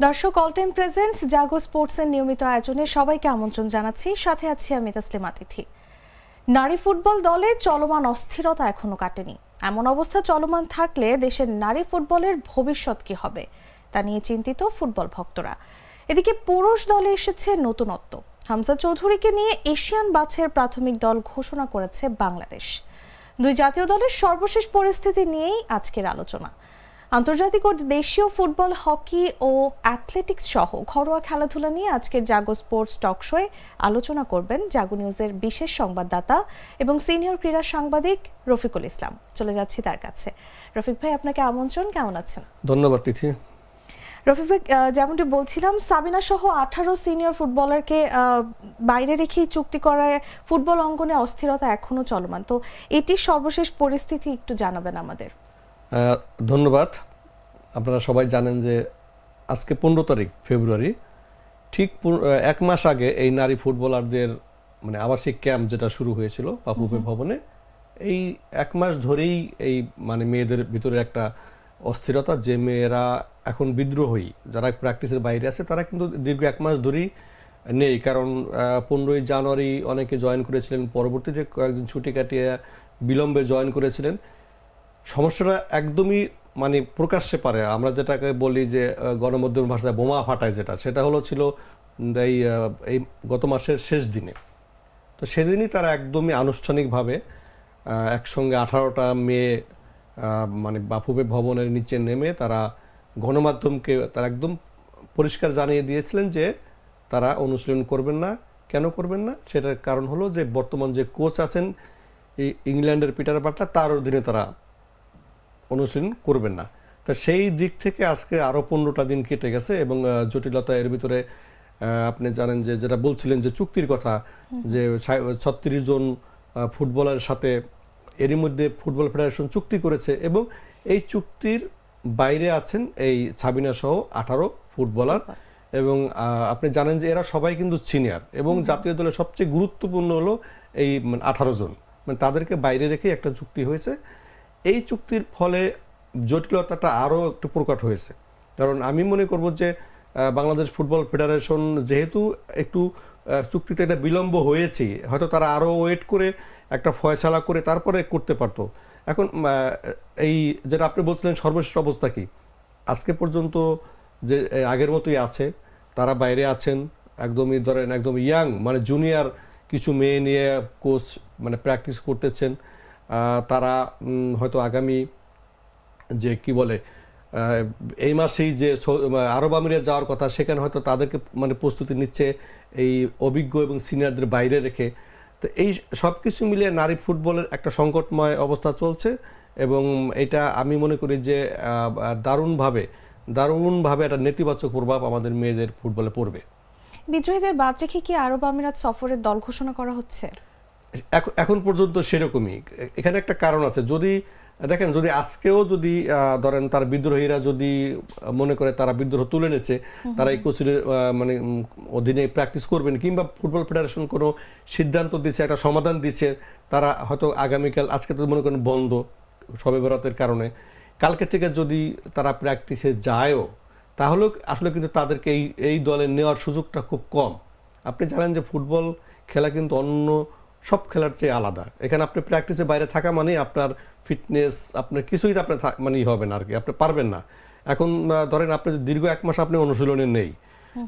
দর্শক all time presents জাগো স্পোর্টসের নিয়মিত আয়োজনে সবাইকে আমন্ত্রণ জানাচ্ছি। সাথে আছি আমি তাসলিম আতিথি নারী ফুটবল দলে চলমান অস্থিরতা এখনও কাটেনি। এমন অবস্থা চলমান থাকলে দেশের নারী ফুটবলের ভবিষ্যৎ কি হবে, তা নিয়ে চিন্তিত ফুটবল ভক্তরা। এদিকে পুরুষ দলে এসেছে নতুনত্ব। হামজা চৌধুরীকে নিয়ে এশিয়ান বাছের প্রাথমিক দল ঘোষণা করেছে বাংলাদেশ। দুই জাতীয় দলের সর্বশেষ পরিস্থিতি নিয়েই আজকের আলোচনা। আন্তর্জাতিক ও দেশীয় ফুটবল হকি ও অ্যাথলেটিক্স সহ ঘরোয়া খেলাধুলা নিয়ে আজকের জাগো স্পোর্টস টক শোয়ে আলোচনা করবেন জাগো নিউজের বিশেষ সংবাদদাতা এবং সিনিয়র ক্রীড়া সাংবাদিক রফিকুল ইসলাম। চলে যাচ্ছি তার কাছে। রফিক ভাই আপনাকে আমন্ত্রণ। কেমন আছেন? ধন্যবাদ তিথি রফিক ভাই যেমনটি বলছিলাম সাবিনা সহ আঠারো সিনিয়র ফুটবলারকে বাইরে রেখেই চুক্তি করায় ফুটবল অঙ্গনে অস্থিরতা এখনও চলমান। তো এটির সর্বশেষ পরিস্থিতি একটু জানাবেন আমাদের। ধন্যবাদ। আপনারা সবাই জানেন যে আজকে পনেরো তারিখ ফেব্রুয়ারি। ঠিক এক মাস আগে এই নারী ফুটবলারদের মানে আবাসিক ক্যাম্প যেটা শুরু হয়েছিল পাপুপে ভবনে এই এক মাস ধরেই এই মানে মেয়েদের ভিতরে একটা অস্থিরতা যে মেয়েরা এখন বিদ্রোহী যারা প্র্যাকটিসের বাইরে আছে তারা কিন্তু দীর্ঘ এক মাস ধরেই নেই। কারণ পনেরোই জানুয়ারি অনেকে জয়েন করেছিলেন পরবর্তীতে কয়েকজন ছুটি কাটিয়ে বিলম্বে জয়েন করেছিলেন। সমস্যাটা একদমই মানে প্রকাশ্যে পারে। আমরা যেটাকে বলি যে গণমাধ্যম ভাষায় বোমা ফাটায় যেটা, সেটা হলো ছিল এই এই গত মাসের শেষ দিনে। তো সেদিনই তারা একদমই আনুষ্ঠানিকভাবে একসঙ্গে আঠারোটা মেয়ে মানে বাফুবে ভবনের নিচে নেমে তারা গণমাধ্যমকে, তারা একদম পরিষ্কার জানিয়ে দিয়েছিলেন যে, তারা অনুশীলন করবেন না। কেন করবেন না? সেটার কারণ হলো যে, বর্তমান যে কোচ আছেন ইংল্যান্ডের পিটার বাটলার তার অধীনে তারা অনুশীলন করবেন না। তা সেই দিক থেকে আজকে আরও পনেরোটা দিন কেটে গেছে এবং জটিলতা এর ভিতরে আপনি জানেন যে যেটা বলছিলেন যে চুক্তির কথা যে ছত্রিশ জন ফুটবলারের সাথে এরই মধ্যে ফুটবল ফেডারেশন চুক্তি করেছে এবং এই চুক্তির বাইরে আছেন এই ছাবিনা সহ আঠারো ফুটবলার এবং আপনি জানেন যে এরা সবাই কিন্তু সিনিয়র এবং জাতীয় দলের সবচেয়ে গুরুত্বপূর্ণ হলো এই আঠারো জন। মানে তাদেরকে বাইরে রেখে একটা চুক্তি হয়েছে। এই চুক্তির ফলে জটিলতাটা আরও একটু প্রকট হয়েছে। কারণ আমি মনে করব যে বাংলাদেশ ফুটবল ফেডারেশন যেহেতু একটু চুক্তিতে একটা বিলম্ব হয়েছে, হয়তো তারা আরও ওয়েট করে একটা ফয়সালা করে তারপরে করতে পারতো। এখন এই যেটা আপনি বলছিলেন সর্বশেষ অবস্থা কি? আজকে পর্যন্ত যে আগের মতোই আছে, তারা বাইরে আছেন, একদমই ধরেন একদম ইয়াং মানে জুনিয়র কিছু মেয়ে নিয়ে কোচ মানে প্র্যাকটিস করতেছেন। তারা হয়তো আগামী যে কি বলে এই মাসেই যে আরব আমিরে যাওয়ার কথা, সেখানে হয়তো তাদেরকে মানে প্রস্তুতি নিচ্ছে এই অভিজ্ঞ এবং সিনিয়রদের বাইরে রেখে। তো এই সব কিছু মিলিয়ে নারী ফুটবলের একটা সংকটময় অবস্থা চলছে এবং এটা আমি মনে করি যে দারুণভাবে দারুণভাবে একটা নেতিবাচক প্রভাব আমাদের মেয়েদের ফুটবলে পড়বে। বিদ্রোহীদের বাদ রেখে কি আরব আমিরাত সফরের দল ঘোষণা করা হচ্ছে? এখন এখন পর্যন্ত সেরকমই। এখানে একটা কারণ আছে। যদি দেখেন যদি আজকেও যদি ধরেন তার বিদ্রোহীরা যদি মনে করে তারা বিদ্রোহ তুলে নেছে তারা এই কোচের মানে অধীনে প্র্যাকটিস করবেন কিংবা ফুটবল ফেডারেশন কোনো সিদ্ধান্ত দিচ্ছে একটা সমাধান দিচ্ছে তারা হয়তো আগামীকাল আজকে তো মনে করেন বন্ধ সবে বরাতের কারণে। কালকে থেকে যদি তারা প্র্যাকটিসে যায়ও তাহলেও আসলে কিন্তু তাদেরকে এই এই দলে নেওয়ার সুযোগটা খুব কম। আপনি জানেন যে ফুটবল খেলা কিন্তু অন্য সব খেলার চেয়ে আলাদা। এখানে আপনি প্র্যাকটিসে বাইরে থাকা মানে আপনার ফিটনেস আপনার কিছুই আপনার মানে হবে না আর কি আপনি পারবেন না। এখন ধরেন আপনি দীর্ঘ এক মাস আপনি অনুশীলনে নেই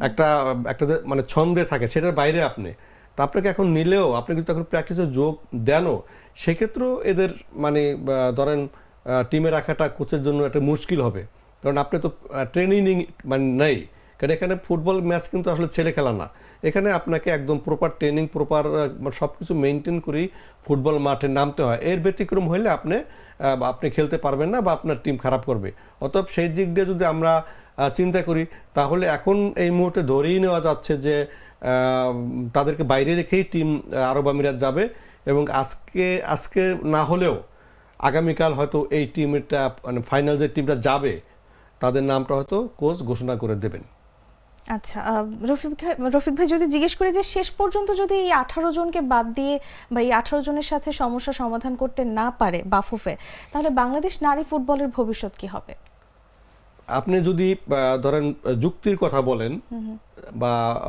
একটা একটা মানে ছন্দে থাকে সেটার বাইরে আপনি তা আপনাকে এখন নিলেও আপনি কিন্তু এখন প্র্যাকটিসে যোগ দেনও সেক্ষেত্রেও এদের মানে ধরেন টিমে রাখাটা কোচের জন্য একটা মুশকিল হবে। কারণ আপনি তো ট্রেনিং মানে নেই। কারণ এখানে ফুটবল ম্যাচ কিন্তু আসলে ছেলে খেলা না। এখানে আপনাকে একদম প্রপার ট্রেনিং প্রপার সব কিছু মেনটেন করেই ফুটবল মাঠে নামতে হয়। এর ব্যতিক্রম হলে আপনি আপনি খেলতে পারবেন না বা আপনার টিম খারাপ করবে। অতএব সেই দিক দিয়ে যদি আমরা চিন্তা করি, তাহলে এখন এই মুহূর্তে ধরেই নেওয়া যাচ্ছে যে তাদেরকে বাইরে রেখেই টিম আরব আমিরাত যাবে এবং আজকে আজকে না হলেও আগামীকাল হয়তো এই টিমটা মানে ফাইনাল যে টিমটা যাবে, তাদের নামটা হয়তো কোচ ঘোষণা করে দেবেন। আচ্ছা রফিক ভাই- রফিক ভাই যদি জিজ্ঞেস করি যে শেষ পর্যন্ত যদি এই আঠারো জনকে বাদ দিয়ে বা এই আঠারো জনের সাথে সমস্যা সমাধান করতে না পারে বাফুফে তাহলে বাংলাদেশ নারী ফুটবলের ভবিষ্যৎ কি হবে? আপনি যদি ধরেন যুক্তির কথা বলেন বা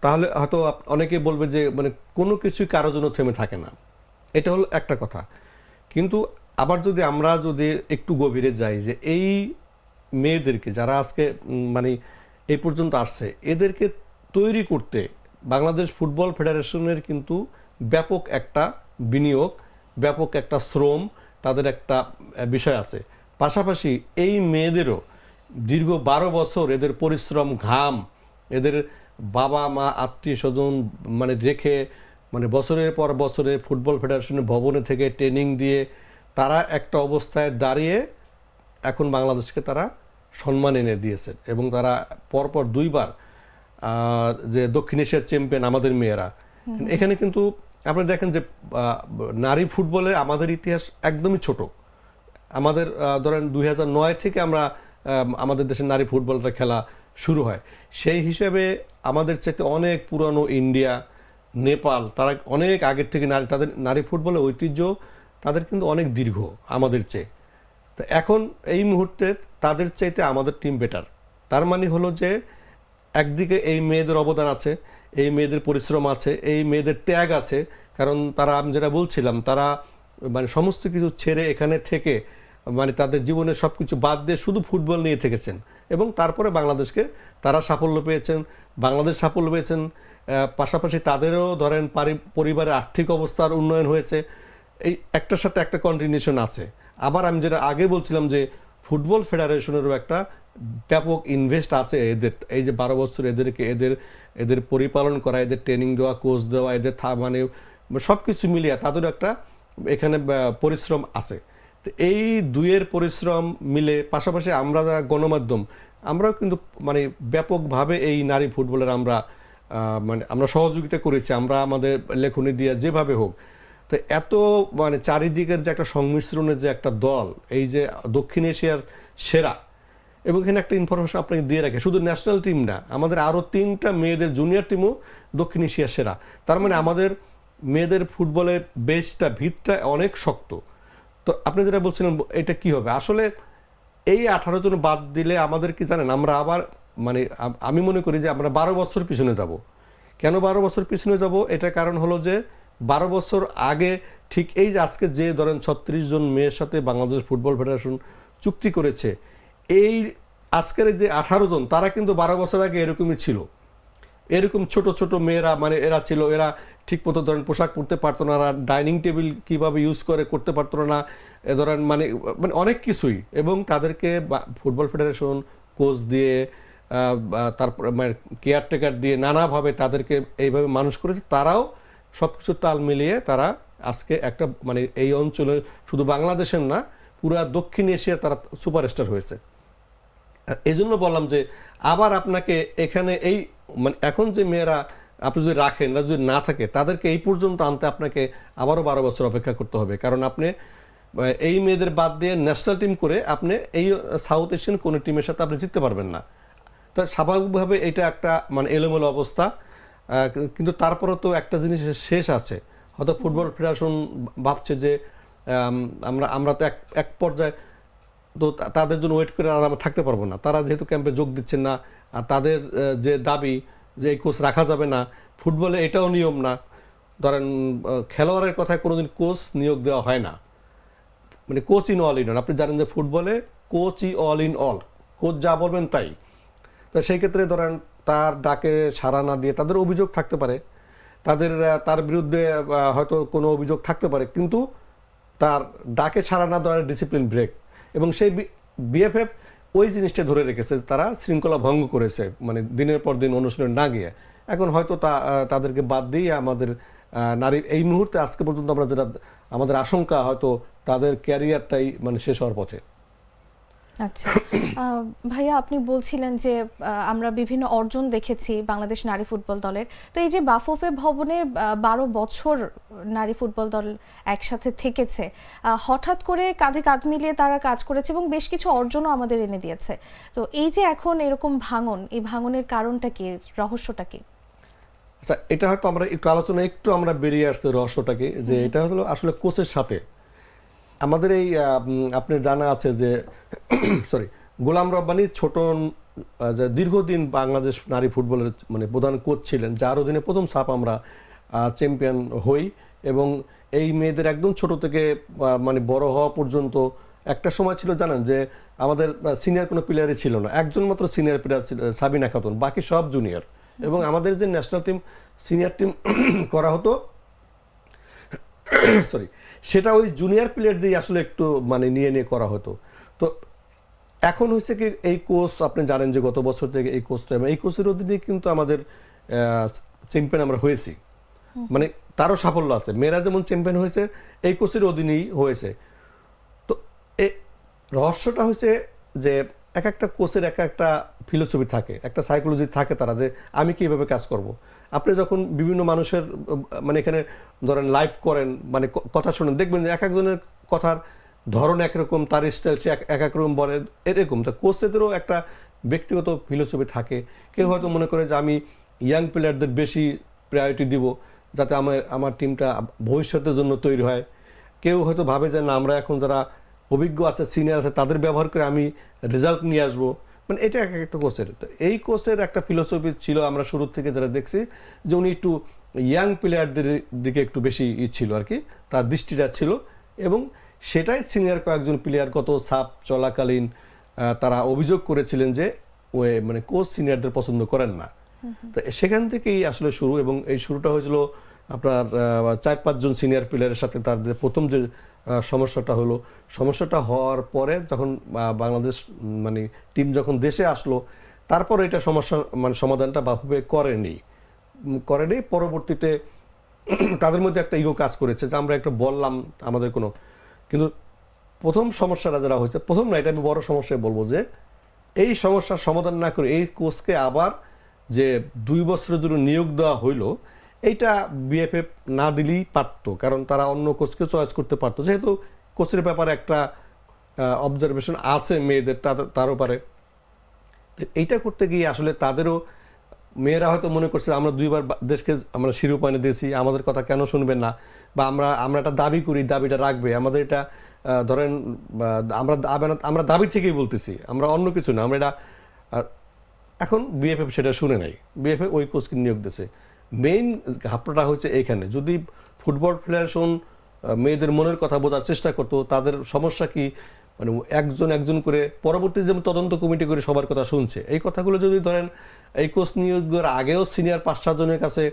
তাহলে হয়তো অনেকে বলবে যে মানে কোনো কিছুই কারোর জন্য থেমে থাকে না। এটা হলো একটা কথা। কিন্তু আবার যদি আমরা যদি একটু গভীরে যাই যে এই মেয়েদেরকে যারা আজকে মানে এই পর্যন্ত আসছে। এদেরকে তৈরি করতে বাংলাদেশ ফুটবল ফেডারেশনের কিন্তু ব্যাপক একটা বিনিয়োগ, ব্যাপক একটা শ্রম তাদের একটা বিষয় আছে। পাশাপাশি এই মেয়েদেরও দীর্ঘ বারো বছর এদের পরিশ্রম, ঘাম, এদের বাবা, মা, আত্মীয় স্বজন মানে রেখে মানে বছরের পর বছরে ফুটবল ফেডারেশনের ভবনে থেকে ট্রেনিং দিয়ে তারা একটা অবস্থায় দাঁড়িয়ে এখন বাংলাদেশকে তারা সম্মান এনে দিয়েছে এবং তারা পরপর দুইবার যে দক্ষিণ এশিয়ার চ্যাম্পিয়ন আমাদের মেয়েরা। এখানে কিন্তু আপনি দেখেন যে নারী ফুটবলে আমাদের ইতিহাস একদমই ছোট। আমাদের ধরেন দুই নয় থেকে আমরা আমাদের দেশের নারী ফুটবলটা খেলা শুরু হয়। সেই হিসেবে আমাদের চাইতে অনেক পুরনো ইন্ডিয়া নেপাল তারা অনেক আগের থেকে নারী তাদের নারী ফুটবলের ঐতিহ্য তাদের কিন্তু অনেক দীর্ঘ আমাদের চেয়ে। তো এখন এই মুহূর্তে তাদের চাইতে আমাদের টিম বেটার তার মানে হলো যে, একদিকে এই মেয়েদের অবদান আছে, এই মেয়েদের পরিশ্রম আছে, এই মেয়েদের ত্যাগ আছে, কারণ তারা, আমি যেটা বলছিলাম, তারা মানে সমস্ত কিছু ছেড়ে এখানে থেকে মানে তাদের জীবনে সব কিছু বাদ দিয়ে শুধু ফুটবল নিয়ে থেকেছেন। এবং তারপরে বাংলাদেশকে তারা সাফল্য পেয়েছেন, বাংলাদেশ সাফল্য পেয়েছেন পাশাপাশি তাদেরও ধরেন পারি- পরিবারের আর্থিক অবস্থার উন্নয়ন হয়েছে। এই একটার সাথে একটা কন্টিনিউশন আছে। আবার আমি যেটা আগে বলছিলাম যে ফুটবল ফেডারেশনেরও একটা ব্যাপক ইনভেস্ট আছে এদের, এই যে বারো বছর এদেরকে এদের এদের পরিপালন করা, এদের ট্রেনিং দেওয়া কোচ দেওয়া, এদের থা- মানে সব কিছু মিলিয়ে তাদেরও একটা এখানে পরিশ্রম আছে। তো এই দুইয়ের পরিশ্রম মিলে পাশাপাশি আমরা যারা গণমাধ্যম, আমরাও কিন্তু মানে ব্যাপকভাবে এই নারী ফুটবলের আমরা মানে আমরা সহযোগিতা করেছি, আমরা আমাদের লেখনী দিয়ে যেভাবে হোক। তো এত মানে চারিদিকের যে একটা সংমিশ্রণের যে একটা দল, এই যে দক্ষিণ এশিয়ার সেরা, এবং এখানে একটা ইনফরমেশন আপনাকে দিয়ে রাখে, শুধু ন্যাশনাল টিম না, আমাদের আরও তিনটা মেয়েদের জুনিয়র টিমও দক্ষিণ এশিয়ার সেরা। তার মানে আমাদের মেয়েদের ফুটবলের বেসটা ভিতটা অনেক শক্ত। তো আপনি যেটা বলছিলেন, এটা কি হবে? আসলে এই আঠারো জন বাদ দিলে আমাদের কি জানেন, আমরা আবার মানে আমি মনে করি যে আমরা বারো বছর পিছনে যাব। কেন বারো বছর পিছনে যাব? এটা কারণ হলো যে বারো বছর আগে ঠিক এই যে আজকে যে ধরেন ছত্রিশ জন মেয়ের সাথে বাংলাদেশ ফুটবল ফেডারেশন চুক্তি করেছে, এই আজকের যে আঠারো জন, তারা কিন্তু বারো বছর আগে এরকমই ছিল। এরকম ছোট ছোট মেয়েরা মানে এরা ছিল, এরা ঠিক মতো ধরেন পোশাক পরতে পারতো না ডাইনিং টেবিল কীভাবে ইউজ করে করতে পারতো না, এ ধরেন মানে মানে অনেক কিছুই। এবং তাদেরকে ফুটবল ফেডারেশন কোচ দিয়ে তারপর মানে কেয়ারটেকার দিয়ে নানাভাবে তাদেরকে এইভাবে মানুষ করেছে। তারাও সব কিছু তাল মিলিয়ে তারা আজকে একটা মানে এই অঞ্চলে শুধু বাংলাদেশের না, পুরা দক্ষিণ এশিয়ার তারা সুপারস্টার হয়েছে। এই জন্য বললাম যে আবার আপনাকে এখানে এই মানে এখন যে মেয়েরা আপনি যদি রাখেন না, যদি না থাকে, তাদেরকে এই পর্যন্ত আনতে আপনাকে আবারও বারো বছর অপেক্ষা করতে হবে। কারণ আপনি এই মেয়েদের বাদ দিয়ে ন্যাশনাল টিম করে আপনি এই সাউথ এশিয়ান কোনো টিমের সাথে আপনি জিততে পারবেন না। তো স্বাভাবিকভাবে এটা একটা মানে এলোমেলো অবস্থা। কিন্তু তারপরেও তো একটা জিনিস শেষ আছে। হয়তো ফুটবল ফেডারেশন ভাবছে যে আমরা আমরা তো এক এক পর্যায়ে তো তাদের জন্য ওয়েট করে আর আমরা থাকতে পারব না। তারা যেহেতু ক্যাম্পে যোগ দিচ্ছেন না আর তাদের যে দাবি যে এই কোচ রাখা যাবে না ফুটবলে এটাও নিয়ম না। ধরেন খেলোয়াড়ের কথায় কোনোদিন কোচ নিয়োগ দেওয়া হয় না। মানে coach in all in all আপনি জানেন যে ফুটবলে কোচ ই অল ইন অল কোচ যা বলবেন তাই। তো সেই ক্ষেত্রে ধরেন তার ডাকে সাড়া না দিয়ে তাদের অভিযোগ থাকতে পারে। তাদের তার বিরুদ্ধে হয়তো কোনো অভিযোগ থাকতে পারে, কিন্তু তার ডাকে ছাড়া না দেওয়ার ডিসিপ্লিন ব্রেক এবং সেই বিএফএফ ওই জিনিসটা ধরে রেখেছে তারা শৃঙ্খলা ভঙ্গ করেছে মানে দিনের পর দিন অনুশীলন না গিয়ে। এখন হয়তো তা তাদেরকে বাদ দিয়ে আমাদের নারীর, এই মুহূর্তে আজকে পর্যন্ত আমরা যেটা, আমাদের আশঙ্কা হয়তো তাদের ক্যারিয়ারটাই মানে শেষ হওয়ার পথে। আচ্ছা। ভাইয়া আপনি বলছিলেন যে আমরা বিভিন্ন অর্জন দেখেছি বাংলাদেশ নারী ফুটবল দলের। তো এই যে বাফুফে ভবনে বারো বছর নারী ফুটবল দল একসাথে থেকেছে হঠাৎ করে কাঁধে কাঁধ মিলিয়ে তারা কাজ করেছে এবং বেশ কিছু অর্জনও আমাদের এনে দিয়েছে। তো এই যে এখন এরকম ভাঙন এই ভাঙনের কারণটা কি? রহস্যটা কি? আচ্ছা এটা হয়তো আমরা একটু আলোচনা একটু আমরা বেরিয়ে আসতে রহস্যটাকে যে এটা হলো আসলে কোচের সাথে। আমাদের এই আপনার জানা আছে যে সরি গোলাম রব্বানি ছোট দীর্ঘদিন বাংলাদেশ নারী ফুটবলের মানে প্রধান কোচ ছিলেন, যার অধীনে প্রথম সাপ আমরা চ্যাম্পিয়ন হই এবং এই মেয়েদের একদম ছোট থেকে মানে বড় হওয়া পর্যন্ত একটা সময় ছিল, জানেন, যে আমাদের সিনিয়র কোনো প্লেয়ারই ছিল না। একজন মাত্র সিনিয়র প্লেয়ার ছিল সাবিনা খাতুন, বাকি সব জুনিয়র এবং আমাদের যে ন্যাশনাল টিম সিনিয়র টিম করা হতো সরি সেটা ওই জুনিয়র প্লেয়ার দিয়ে আসলে একটু মানে নিয়ে নিয়ে করা হতো। তো এখন হয়েছে কি এই কোর্স আপনি জানেন যে গত বছর থেকে এই কোর্সটা এই কোর্সের অধীনে কিন্তু আমাদের চ্যাম্পিয়ন আমরা হয়েছি। মানে তারও সাফল্য আছে। মেয়েরা যেমন চ্যাম্পিয়ন হয়েছে এই কোর্সের অধীনেই হয়েছে। তো এই রহস্যটা হচ্ছে যে এক একটা কোচের এক একটা ফিলোসফি থাকে একটা সাইকোলজি থাকে তারা যে আমি কীভাবে কাজ করব। আপনি যখন বিভিন্ন মানুষের মানে এখানে ধরেন লাইভ করেন মানে কথা শোনেন, দেখবেন যে এক একজনের কথার ধরন একরকম, তার স্টাইল সে এক- এক এক রকম বলে, এরকম। তো কোচেদেরও একটা ব্যক্তিগত ফিলোসফি থাকে। কেউ হয়তো মনে করে যে আমি ইয়াং প্লেয়ারদের বেশি প্রায়োরিটি দিব, যাতে আমার আমার টিমটা ভবিষ্যতের জন্য তৈরি হয়। কেউ হয়তো ভাবে যে না, আমরা এখন যারা অভিজ্ঞ আছে সিনিয়র আছে, তাদের ব্যবহার করে আমি রেজাল্ট নিয়ে আসব। মানে এটা এক একটা কোচের এই কোচের একটা ফিলোসফি ছিল আমরা শুরু থেকে যারা দেখছি যে উনি একটু ইয়াং প্লেয়ারদের দিকে একটু বেশি ই ছিল আর কি তার দৃষ্টিটা ছিল এবং সেটাই সিনিয়র কয়েকজন প্লেয়ার গত সাপ চলাকালীন তারা অভিযোগ করেছিলেন যে ওই মানে কোচ সিনিয়রদের পছন্দ করেন না। তো সেখান থেকেই আসলে শুরু এবং এই শুরুটা হয়েছিল আপনার চার পাঁচজন সিনিয়র প্লেয়ারের সাথে তাদের প্রথম যে সমস্যাটা হলো। সমস্যাটা হওয়ার পরে যখন বাংলাদেশ মানে টিম যখন দেশে আসলো, তারপর এটা সমস্যা মানে সমাধানটা বাফুবে করেনি। করেনি, পরবর্তীতে তাদের মধ্যে একটা ইগো কাজ করেছে যে আমরা একটা বললাম আমাদের কোনো। কিন্তু প্রথম সমস্যাটা যারা হয়েছে, প্রথম না, এটা আমি বড় সমস্যায় বলব যে, এই সমস্যার সমাধান না করে এই কোচকে আবার যে দুই বছরের জন্য নিয়োগ দেওয়া হইল এইটা বিএফএফ না দিলেই পারতো, কারণ তারা অন্য কোচকে চয়েস করতে পারতো। যেহেতু কোচের ব্যাপারে একটা অবজারভেশন আছে মেয়েদের তাদের- তারও পারে এইটা করতে গিয়ে আসলে তাদেরও, মেয়েরা হয়তো মনে করছে, আমরা দুইবার দেশকে আমরা শিরোপা এনে দিয়েছি, আমাদের কথা কেন শুনবেন না? বা আমরা আমরা একটা দাবি করি, দাবিটা রাখবে। আমাদের এটা ধরেন আমরা আমরা দাবি থেকেই বলতেছি, আমরা অন্য কিছু না, আমরা এটা এখন বিএফএফ সেটা শুনে নাই। বিএফএফ ওই কোচকে নিয়োগ দিয়েছে। মেইন ঘাপড়াটা হচ্ছে এইখানে। যদি ফুটবল ফেডারেশন মেয়েদের মনের কথা বোঝার চেষ্টা করতো, তাদের সমস্যা কি? মানে একজন একজন করে পরবর্তী যেমন তদন্ত কমিটি করে সবার কথা শুনছে। এই কথাগুলো যদি ধরেন, এই কোচ নিয়োগের আগেও সিনিয়র পাঁচ সাতজনের কাছে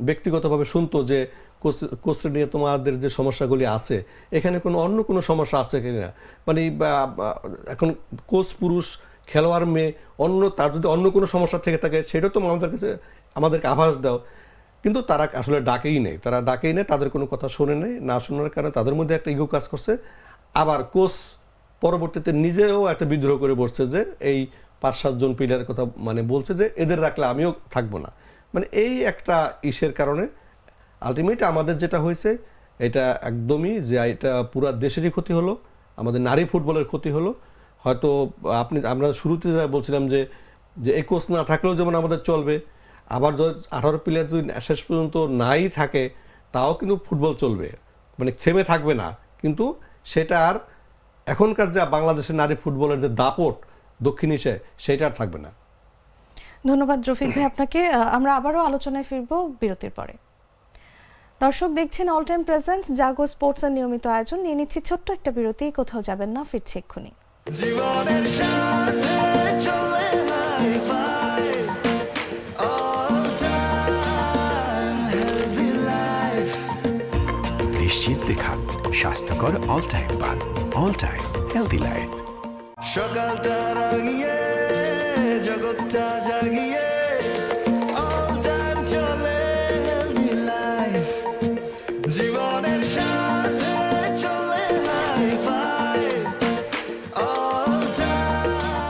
ব্যক্তিগতভাবে শুনতো যে, কোচ কোচের নিয়ে তোমাদের যে সমস্যাগুলি আছে, এখানে কোনো অন্য কোনো সমস্যা আছে কিনা মানে বা- বা- এখন কোচ পুরুষ, খেলোয়াড় মেয়ে, অন্য, তার যদি অন্য কোনো সমস্যা থেকে থাকে, সেটা তো আমাদের কাছে আমাদেরকে আভাস দাও। কিন্তু তারা আসলে ডাকেই নেই। তারা ডাকেই নেই, তাদের কোনো কথা শোনে নেই, না শোনার কারণে তাদের মধ্যে একটা ইগো কাজ করছে। আবার কোচ পরবর্তীতে নিজেও একটা বিদ্রোহ করে বসছে যে এই পাঁচ সাতজন প্লেয়ারের কথা মানে বলছে যে এদের রাখলে আমিও থাকব না। মানে এই একটা ইসের কারণে আলটিমেট আমাদের যেটা হয়েছে, এটা একদমই যে এটা পুরো দেশেরই ক্ষতি হলো, আমাদের নারী ফুটবলের ক্ষতি হলো। হয়তো আপনি, আমরা শুরুতে বলছিলাম যে যে এই কোচ না থাকলেও যেমন আমাদের চলবে আবার যদি আঠারো প্লেয়ার যদি শেষ পর্যন্ত নাই থাকে তাও কিন্তু ফুটবল চলবে। মানে থেমে থাকবে না। কিন্তু সেটা আর এখনকার যা বাংলাদেশের নারী ফুটবলের যে দাপট দক্ষিণ এশিয়ায় সেটা আর থাকবে না। ধন্যবাদ রফিক ভাই আপনাকে। আমরা আবারও আলোচনায় ফিরবো বিরতির পরে। দর্শক দেখছেন all time present Jago sports এর নিয়মিত আয়োজন। নিয়ে নিচ্ছি ছোট্ট একটা বিরতি কোথাও যাবেন না ফিরছি এক্ষুনি। জীবনের সাথে চলে স্বাস্থ্যকর অল টাইম পান অল টাইম হেলদি লাইফ সকালটা রাগিয়ে জগৎটা জাগিয়ে জীবনের সাথে চলে হাই ফাই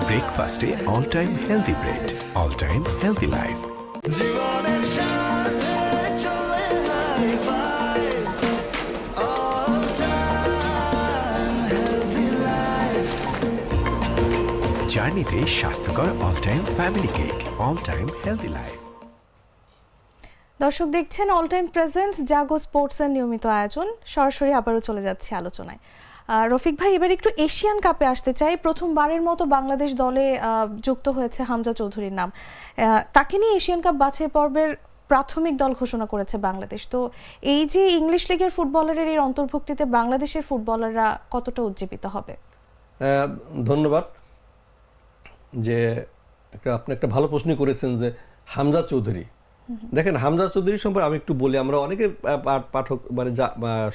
ব্রেকফাস্টে all time healthy bread all time healthy life জার্নিতে স্বাস্থ্যকর all time family cake all time healthy life দর্শক দেখছেন all time present Jago sports এর নিয়মিত আয়োজন। সরাসরি আবারও চলে যাচ্ছে আলোচনায়। রফিক ভাই এবার একটু এশিয়ান কাপে আসতে চাই। প্রথমবারের মতো বাংলাদেশ দলে আহ, যুক্ত হয়েছে হামজা চৌধুরীর নাম। আহ, তাকে নিয়ে এশিয়ান কাপ বাছাই পর্বের প্রাথমিক দল ঘোষণা করেছে বাংলাদেশ। তো এই যে ইংলিশ লিগের ফুটবলারের এই অন্তর্ভুক্তিতে বাংলাদেশের ফুটবলাররা কতটা উজ্জীবিত হবে? ধন্যবাদ। যে একটা আপনি একটা ভালো প্রশ্ন করেছেন যে হামজা চৌধুরী। দেখেন হামজা চৌধুরী সম্পর্কে আমি একটু বলি আমরা অনেকে পাঠক মানে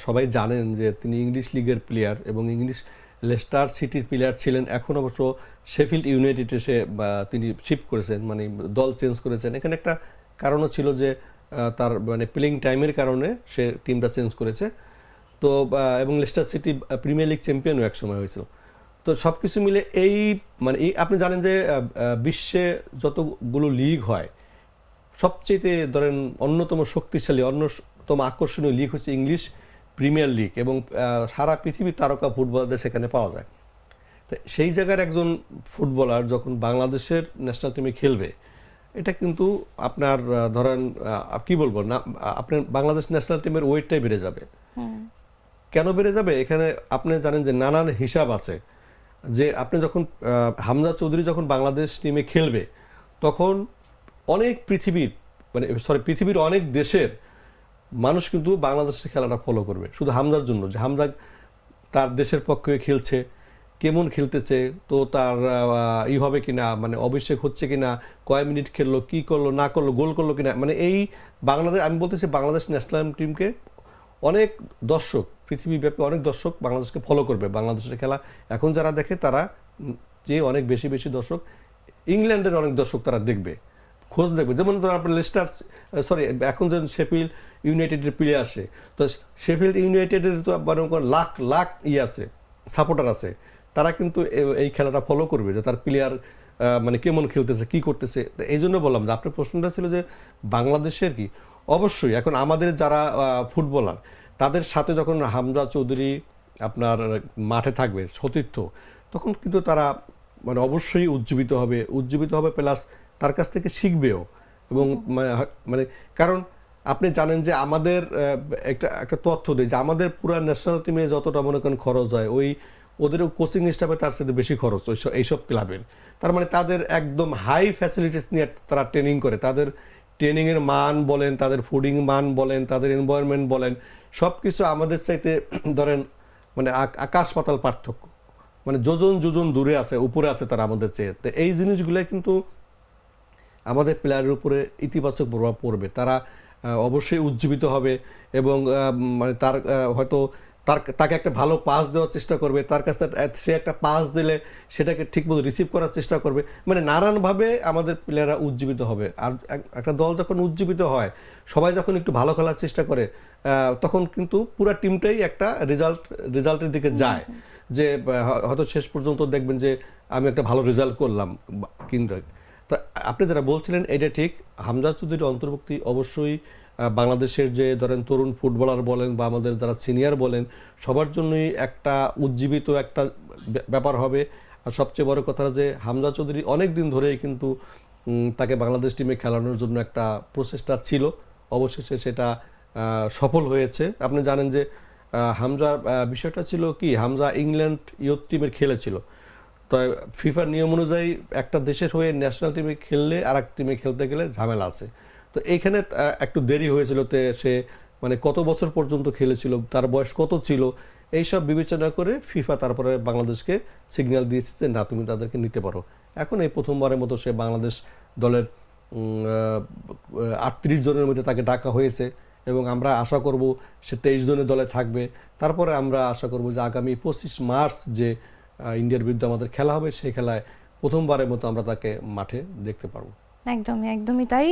সবাই জানেন যে তিনি ইংলিশ লিগের প্লেয়ার এবং ইংলিশ লেস্টার সিটির প্লেয়ার ছিলেন। এখন অবশ্য শেফিল্ড ইউনাইটেড বা তিনি শিফট করেছেন মানে দল চেঞ্জ করেছেন। এখানে একটা কারণও ছিল যে তার মানে প্লেইং টাইমের কারণে সে টিমটা চেঞ্জ করেছে। তো এবং লেস্টার সিটি প্রিমিয়ার লিগ চ্যাম্পিয়নও এক সময় হয়েছিল। তো সব কিছু মিলে এই মানে এই আপনি জানেন যে বিশ্বে যতগুলো লিগ হয় সবচেয়ে ধরেন অন্যতম শক্তিশালী অন্যতম আকর্ষণীয় লিগ হচ্ছে ইংলিশ প্রিমিয়ার লিগ এবং সারা পৃথিবীর তারকা ফুটবলারদের সেখানে পাওয়া যায়। তো সেই জায়গার একজন ফুটবলার যখন বাংলাদেশের ন্যাশনাল টিমে খেলবে এটা কিন্তু আপনার ধরেন কি বলব না আপনার বাংলাদেশ ন্যাশনাল টিমের ওয়েটটাই বেড়ে যাবে। কেন বেড়ে যাবে? এখানে আপনি জানেন যে নানান হিসাব আছে। যে আপনি যখন হামজা চৌধুরী যখন বাংলাদেশ টিমে খেলবে, তখন অনেক পৃথিবীর মানে সরি পৃথিবীর অনেক দেশের মানুষ কিন্তু বাংলাদেশের খেলাটা ফলো করবে। শুধু হামজার জন্য, যে হামজা তার দেশের পক্ষে খেলছে, কেমন খেলতেছে, তো তার ই হবে কিনা মানে অভিষেক হচ্ছে কিনা, কয় মিনিট খেললো, কি করল, না করল, গোল করল কিনা মানে এই বাংলাদেশ, আমি বলতেছি বাংলাদেশ ন্যাশনাল টিমকে অনেক দর্শক, পৃথিবীব্যাপী অনেক দর্শক বাংলাদেশকে ফলো করবে। বাংলাদেশের খেলা এখন যারা দেখে তারা যে অনেক বেশি বেশি দর্শক, ইংল্যান্ডের অনেক দর্শক তারা দেখবে, খোঁজ দেখবে। যেমন ধরুন আপনার লেস্টার সরি এখন যেমন শেফিল্ড ইউনাইটেডের প্লেয়ার আসে, তো শেফিল্ড ইউনাইটেডের তো মনে করেন লাখ লাখ ইয়ে আছে সাপোর্টার আছে, তারা কিন্তু এই খেলাটা ফলো করবে যে তার প্লেয়ার মানে কেমন খেলতেছে, কি করতেছে। এই জন্য বললাম যে আপনার প্রশ্নটা ছিল যে বাংলাদেশের কি অবশ্যই এখন আমাদের যারা ফুটবলার তাদের সাথে যখন হামজা চৌধুরী আপনার মাঠে থাকবে সতীর্থ তখন কিন্তু তারা মানে অবশ্যই উজ্জীবিত হবে উজ্জীবিত হবে প্লাস তার কাছ থেকে শিখবেও এবং মানে কারণ আপনি জানেন যে আমাদের একটা একটা তথ্য দেয় যে আমাদের পুরো ন্যাশনাল টিমে যতটা মনে করেন খরচ হয় ওই ওদেরও কোচিং স্টাফে তার সাথে বেশি খরচ ওই সব- এইসব ক্লাবের তার মানে তাদের একদম হাই ফ্যাসিলিটিস নিয়ে তারা ট্রেনিং করে তাদের ট্রেনিংয়ের মান বলেন, তাদের ফুডিং মান বলেন, তাদের এনভায়রনমেন্ট বলেন সব কিছু আমাদের চাইতে ধরেন মানে আক- আকাশ পাতাল পার্থক্য। মানে যোজন যোজন দূরে আছে, উপরে আছে তারা আমাদের চেয়ে। তো এই জিনিসগুলো কিন্তু আমাদের প্লেয়ারের উপরে ইতিবাচক প্রভাব পড়বে। তারা অবশ্যই উজ্জীবিত হবে এবং মানে তার হয়তো তার তাকে একটা ভালো পাস দেওয়ার চেষ্টা করবে তার কাছে সে একটা পাস দিলে সেটাকে ঠিকমতো রিসিভ করার চেষ্টা করবে। মানে নানানভাবে আমাদের প্লেয়াররা উজ্জীবিত হবে। আর এক- একটা দল যখন উজ্জীবিত হয় সবাই যখন একটু ভালো খেলার চেষ্টা করে তখন কিন্তু পুরো টিমটাই একটা রেজাল্ট রেজাল্টের দিকে যায়। যে হয়তো শেষ পর্যন্ত দেখবেন যে আমি একটা ভালো রেজাল্ট করলাম কিন্তু। তা আপনি যারা বলছিলেন এটা ঠিক। হামজা চৌধুরীর অন্তর্ভুক্তি অবশ্যই বাংলাদেশের যে ধরেন তরুণ ফুটবলার বলেন বা আমাদের যারা সিনিয়র বলেন সবার জন্যই একটা উজ্জীবিত একটা ব্য- ব্যাপার হবে। আর সবচেয়ে বড় কথা যে হামজা চৌধুরী অনেক দিন ধরেই কিন্তু তাকে বাংলাদেশ টিমে খেলানোর জন্য একটা প্রচেষ্টা ছিল। অবশেষে সেটা সফল হয়েছে। আপনি জানেন যে আহ, হামজার বিষয়টা ছিল কি হামজা ইংল্যান্ড ইয়ুথ টিমের খেলেছিল। তো ফিফার নিয়ম অনুযায়ী একটা দেশের হয়ে ন্যাশনাল টিমে খেললে আর এক টিমে খেলতে গেলে ঝামেলা আছে। তো এইখানে একটু দেরি হয়েছিল তে সে মানে কত বছর পর্যন্ত খেলেছিল, তার বয়স কত ছিল, এইসব বিবেচনা করে ফিফা তারপরে বাংলাদেশকে সিগন্যাল দিয়েছে যে, না, তুমি তাদেরকে নিতে পারো। এখন এই প্রথমবারের মতো সে বাংলাদেশ দলের আটত্রিশ জনের মধ্যে তাকে ডাকা হয়েছে এবং আমরা আশা করব সে তেইশ জনের দলে থাকবে। তারপরে আমরা আশা করব যে, আগামী পঁচিশ মার্চ যে ইন্ডিয়ার বিরুদ্ধে আমাদের খেলা হবে সেই খেলায় প্রথমবারের মতো আমরা তাকে মাঠে দেখতে পারব। একদমই একদমই তাই।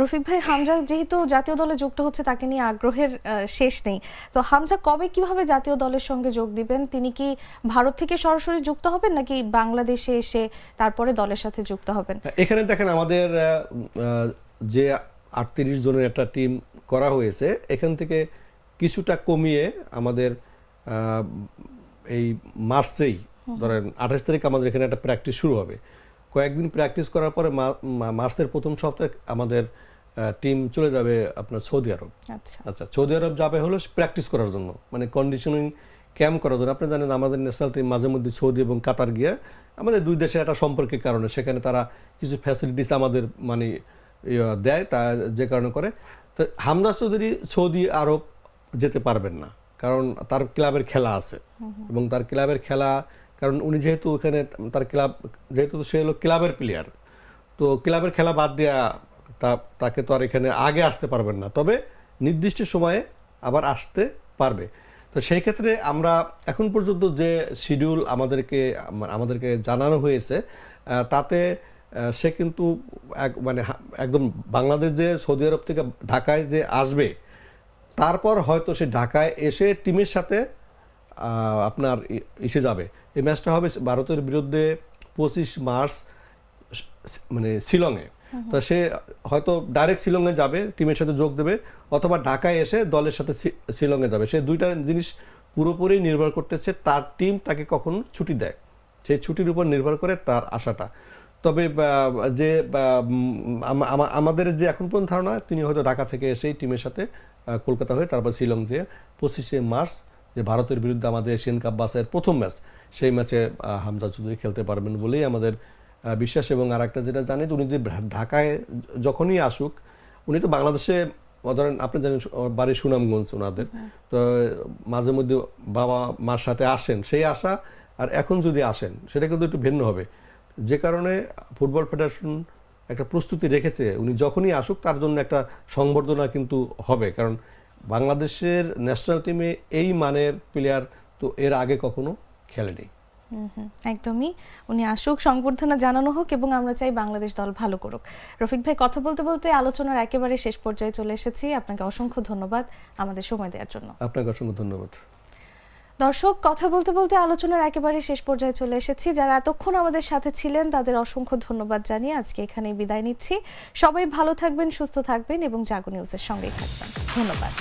রফিক ভাই হামজা যেহেতু জাতীয় দলে যুক্ত হচ্ছে তাকে নিয়ে আগ্রহের শেষ নেই। তো হামজা কবে কীভাবে জাতীয় দলের সঙ্গে যোগ দিবেন? তিনি কি ভারত থেকে সরাসরি যুক্ত হবেন নাকি বাংলাদেশে এসে তারপরে দলের সাথে যুক্ত হবেন? এখানে দেখেন আমাদের যে আটত্রিশ জনের একটা টিম করা হয়েছে এখান থেকে কিছুটা কমিয়ে আমাদের এই মার্চেই ধরেন আঠাশ তারিখ আমাদের এখানে একটা প্র্যাকটিস শুরু হবে। কয়েকদিন প্র্যাকটিস করার পরে মার্চের প্রথম সপ্তাহে আমাদের টিম চলে যাবে আপনার সৌদি আরব। আচ্ছা। আচ্ছা সৌদি আরব যাবে হলো প্র্যাকটিস করার জন্য মানে কন্ডিশনিং ক্যাম্প করার জন্য। আপনি জানেন আমাদের ন্যাশনাল টিম মাঝে মধ্যে সৌদি এবং কাতার গিয়ে আমাদের দুই দেশের একটা সম্পর্কের কারণে সেখানে তারা কিছু ফ্যাসিলিটিস আমাদের মানে দেয় তা যে কারণে করে। তো হামদা চৌধুরী সৌদি আরব যেতে পারবেন না কারণ তার ক্লাবের খেলা আছে এবং তার ক্লাবের খেলা কারণ উনি যেহেতু ওখানে তার ক্লাব, যেহেতু সে হলো ক্লাবের প্লেয়ার তো ক্লাবের খেলা বাদ দেওয়া তা, তাকে তো আর এখানে আগে আসতে পারবেন না। তবে নির্দিষ্ট সময়ে আবার আসতে পারবে। তো সেই ক্ষেত্রে আমরা এখন পর্যন্ত যে শিডিউল আমাদেরকে আমাদেরকে জানানো হয়েছে তাতে সে কিন্তু এক মানে একদম বাংলাদেশ যে সৌদি আরব থেকে ঢাকায় যে আসবে, তারপর হয়তো সে ঢাকায় এসে টিমের সাথে আপনার এসে যাবে। এই ম্যাচটা হবে ভারতের বিরুদ্ধে পঁচিশ মার্চ মানে শিলংয়ে। তা সে হয়তো ডাইরেক্ট শিলংয়ে যাবে টিমের সাথে যোগ দেবে অথবা ঢাকায় এসে দলের সাথে শিলংয়ে যাবে। সে দুইটা জিনিস পুরোপুরি নির্ভর করতেছে তার টিম তাকে কখন ছুটি দেয়। সেই ছুটির উপর নির্ভর করে তার আশাটা। তবে যে আমাদের যে এখন পর্যন্ত ধারণা তিনি হয়তো ঢাকা থেকে এসেই টিমের সাথে কলকাতা হয়ে তারপর শিলং যেয়ে পঁচিশে মার্চ যে ভারতের বিরুদ্ধে আমাদের এশিয়ান কাপ বাসের প্রথম ম্যাচ সেই ম্যাচে হামজা চৌধুরী খেলতে পারবেন বলেই আমাদের বিশ্বাস এবং আর একটা যেটা জানি উনি যদি ঢাকায় যখনই আসুক উনি তো বাংলাদেশে ধরেন আপনি জানেন বাড়ি সুনামগঞ্জ ওনাদের তো মাঝে মধ্যে বাবা মার সাথে আসেন সেই আশা আর এখন যদি আসেন সেটা কিন্তু একটু ভিন্ন হবে। যে কারণে ফুটবল ফেডারেশন একটা প্রস্তুতি রেখেছে উনি যখনই আসুক তার জন্য একটা সংবর্ধনা কিন্তু হবে কারণ বাংলাদেশের ন্যাশনাল টিমে এই মানের প্লেয়ার তো এর আগে কখনো খেলেনি। হুম হুম, একদমই। উনি আসুক সংবর্ধনা জানানো হোক এবং আমরা চাই বাংলাদেশ দল ভালো করুক। রফিক ভাই কথা বলতে বলতে আলোচনার একেবারে শেষ পর্যায়ে চলে এসেছি। আপনাকে অসংখ্য ধন্যবাদ আমাদের সময় দেওয়ার জন্য। আপনাকে অসংখ্য ধন্যবাদ। দর্শক, কথা বলতে বলতে আলোচনার একেবারে শেষ পর্যায়ে চলে এসেছি। যারা এতক্ষণ আমাদের সাথে ছিলেন, তাদের অসংখ্য ধন্যবাদ জানিয়ে আজকে এখানেই বিদায় নিচ্ছি। সবাই ভালো থাকবেন, সুস্থ থাকবেন এবং জাগো নিউজের সঙ্গেই থাকবেন। ধন্যবাদ।